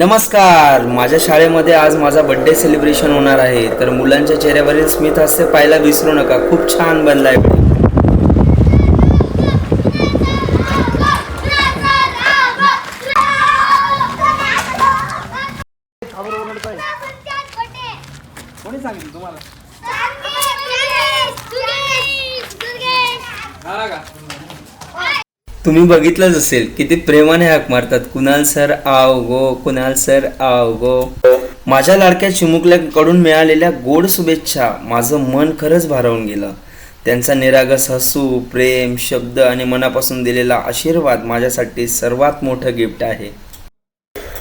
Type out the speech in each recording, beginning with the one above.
नमस्कार. माझ्या शाळेमध्ये आज माझा बड्डे सेलिब्रेशन होणार आहे. तर मुलांच्या चेहऱ्यावरील स्मित हास्य पाहायला विसरू नका. खूप छान बनलाय. कोणी सांगितलं तुम्हाला हा का तुम्ही बघितलंच असेल किती प्रेमाने हाक मारतात. कुणाल सर आव गो कुणाल सर आव गो. माझ्या लाडक्या चिमुकल्याकडून मिळालेल्या गोड शुभेच्छा माझं मन खरंच भारावून गेलं. त्यांचा निरागस हसू प्रेम शब्द आणि मनापासून दिलेला आशीर्वाद माझ्यासाठी सर्वात मोठं गिफ्ट आहे.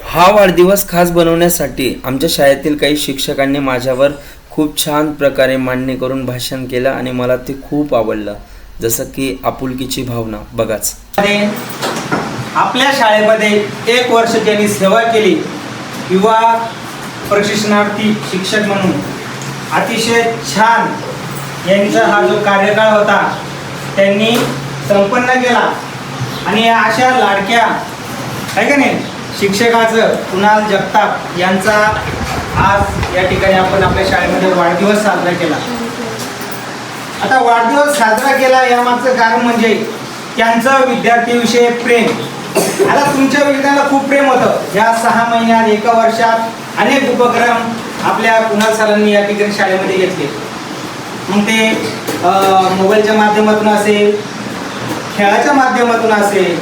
हा वाढदिवस खास बनवण्यासाठी आमच्या शाळेतील काही शिक्षकांनी माझ्यावर खूप छान प्रकारे मान्य करून भाषण केलं आणि मला ते खूप आवडलं. जसं की आपुलकीची भावना बघाच. आपल्या शाळेमध्ये एक वर्ष त्यांनी सेवा केली युवा प्रशिक्षणार्थी शिक्षक म्हणून अतिशय छान यांचा हा जो कार्यकाळ होता त्यांनी संपन्न केला. आणि या अशा लाडक्या आहे का नाही शिक्षकाचं कुणाल जगताप यांचा आज या ठिकाणी आपण आपल्या शाळेमध्ये वाढदिवस साजरा केला. आता वाढदिवस साजरा केला यामागचं कारण म्हणजे त्यांचं विद्यार्थीविषयी प्रेम. आता तुमच्या विद्यार्थ्यांना खूप प्रेम होतं. या सहा महिन्यात एका वर्षात अनेक उपक्रम आपल्या कुणाल सरांनी या ठिकाणी शाळेमध्ये घेतले. मग ते मोबाईलच्या माध्यमातून असेल खेळाच्या माध्यमातून असेल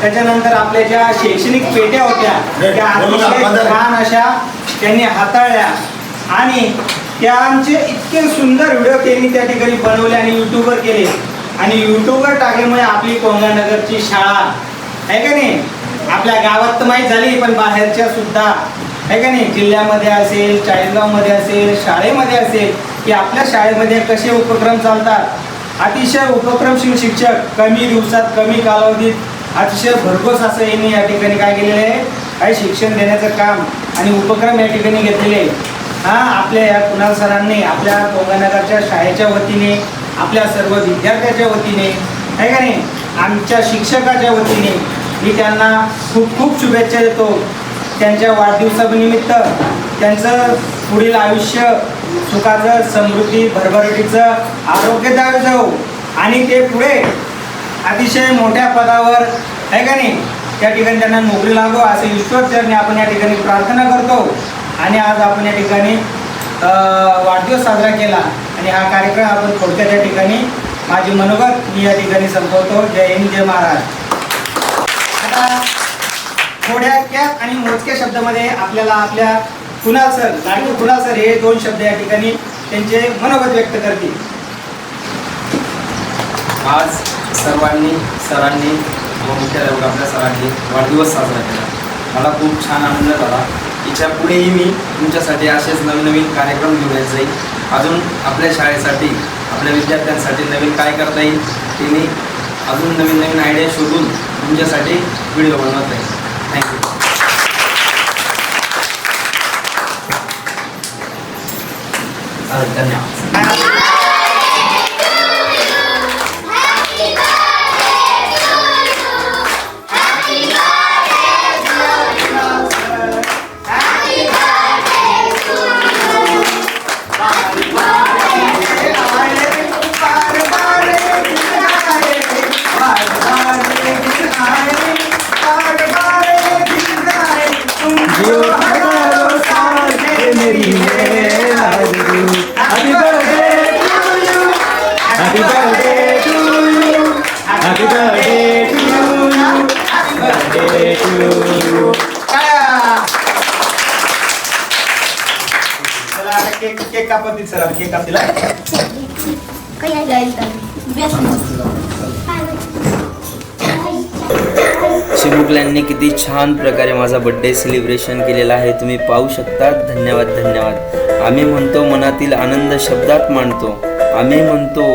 त्याच्यानंतर आपल्या ज्या शैक्षणिक पेट्या होत्या त्या अतिशय छान अशा त्यांनी हाताळल्या. आणि त्यांचे इतके सुंदर व्हिडिओ त्यांनी त्या ठिकाणी बनवले आणि यूट्यूबवर केले. आणि यूट्यूबवर टाकल्यामुळे आपली कोंगानगरची शाळा आहे का नाही? आपल्या गावात तर माहीत झाली पण बाहेरच्या सुद्धा आहे का नाही? जिल्ह्यामध्ये असेल चाळीसगावमध्ये असेल शाळेमध्ये असेल की आपल्या शाळेमध्ये कसे उपक्रम चालतात? अतिशय उपक्रमशील शिक्षक कमी दिवसात कमी कालावधीत अतिशय भरघोस असं यांनी या ठिकाणी काय केलेलं आहे? काही शिक्षण देण्याचं काम आणि उपक्रम या ठिकाणी घेतलेले आहे. हा आपल्या या कुणाल सरांनी आपल्या गंगानगरच्या शाळेच्या वतीने आपल्या सर्व विद्यार्थ्याच्या वतीने आहे का नाही? आमच्या शिक्षकाच्या वतीने मी त्यांना खूप खूप शुभेच्छा देतो. त्यांच्या वाढदिवसानिमित्त त्यांचं पुढील आयुष्य सुखाचं समृद्धी भरभराटीचं आरोग्यदायक जाऊ आणि ते पुढे अतिशय मोठ्या पदावर आहे का नाही? त्या ठिकाणी त्यांना नोकरी लागो असे ईश्वरचरणी आपण या ठिकाणी प्रार्थना करतो. आणि आज आपण या ठिकाणी अं, वाढदिवस साजरा केला आणि हा कार्यक्रम आपण थोडक्यात या ठिकाणी माझी मनोगत मी या ठिकाणी संपवतो. जय हिंद जय महाराज. आता थोड्याक्या आणि मोजक्या शब्दामध्ये आपल्याला आपल्या कुणाल सर लाडके कुणाल सर हे दोन शब्द या ठिकाणी त्यांचे मनोगत व्यक्त करतील. आज सर्वांनी सरांनी व मुख्याध्यापक आपल्या सरांनी वाढदिवस साजरा केला. मला खूप छान आनंद झाला. इच्छा पुढेही मी तुमच्यासाठी असेच नवीन नवीन कार्यक्रम घेऊन येत जाईल अजून आपल्या शाळेसाठी आपल्या विद्यार्थ्यांसाठी नवीन काय करता येईल ते मी अजून नवीन नवीन आयडिया शोधून तुमच्यासाठी व्हिडिओ बनवत आहे थँक्यू धन्यवाद. केक कापतील सर केक चिमुकल्यांनी किती छान प्रकारे माझा बड्डे सेलिब्रेशन केलेला आहे. तुम्ही पाहू शकता. धन्यवाद धन्यवाद. आम्ही म्हणतो मनातील आनंद शब्दात मांडतो. आम्ही म्हणतो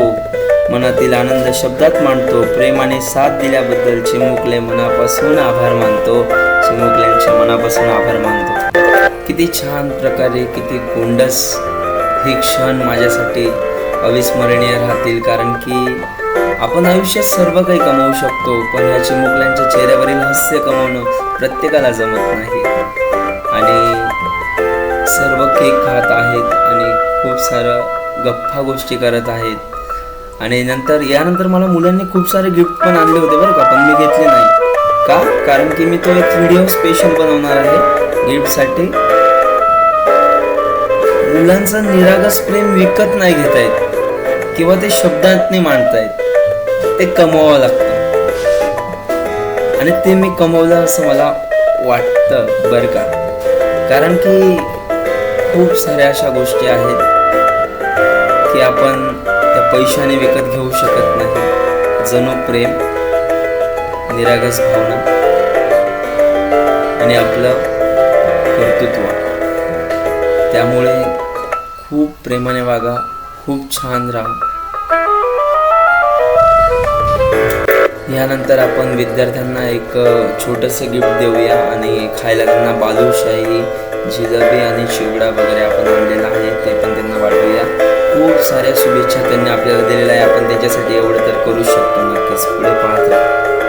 मनातील आनंद शब्दात मांडतो. प्रेमाने साथ दिल्याबद्दल चिमुकले मनापासून आभार मानतो. चिमुकल्यांच्या मनापासून आभार मानतो. किती छान प्रकारे किती गोंडस हे क्षण माझ्यासाठी अविस्मरणीय राहतील कारण की आपण आयुष्यात सर्व काही कमवू शकतो पण या चिमुकल्यांच्या चेहऱ्यावरील हास्य कमवणं प्रत्येकाला जमत नाही. आणि सर्व केक खात आहेत आणि खूप सारं गप्पा गोष्टी करत आहेत. आणि नंतर यानंतर मला मुलांनी खूप सारे गिफ्ट पण आणले होते बरं का पण मी घेतले नाही. का? कारण की मी तो एक व्हिडिओ स्पेशल बनवणार आहे गिफ्टसाठी मुलांचं निरागस प्रेम विकत नाही घेता येत किंवा ते शब्दात नाही मांडतायत. ते कमवावं लागतं. आणि ते मी कमवलं असं मला वाटतं बरं का. कारण की खूप साऱ्या अशा गोष्टी आहेत की आपण त्या पैशाने विकत घेऊ शकत नाही. जणू प्रेम निरागस भावना आणि आपलं कर्तृत्व. त्यामुळे खूप प्रेमाने वागा खूप छान राहा. यानंतर आपण विद्यार्थ्यांना एक छोटंसं गिफ्ट देऊया आणि खायला त्यांना बालूशाही जिलबी आणि चिवडा वगैरे आपण आणलेला आहे ते पण त्यांना वाटूया. खूप साऱ्या शुभेच्छा त्यांनी आपल्याला दिलेल्या आहे आपण त्याच्यासाठी एवढं तर करू शकतो नक्कीच. पुढे पाहत. राहा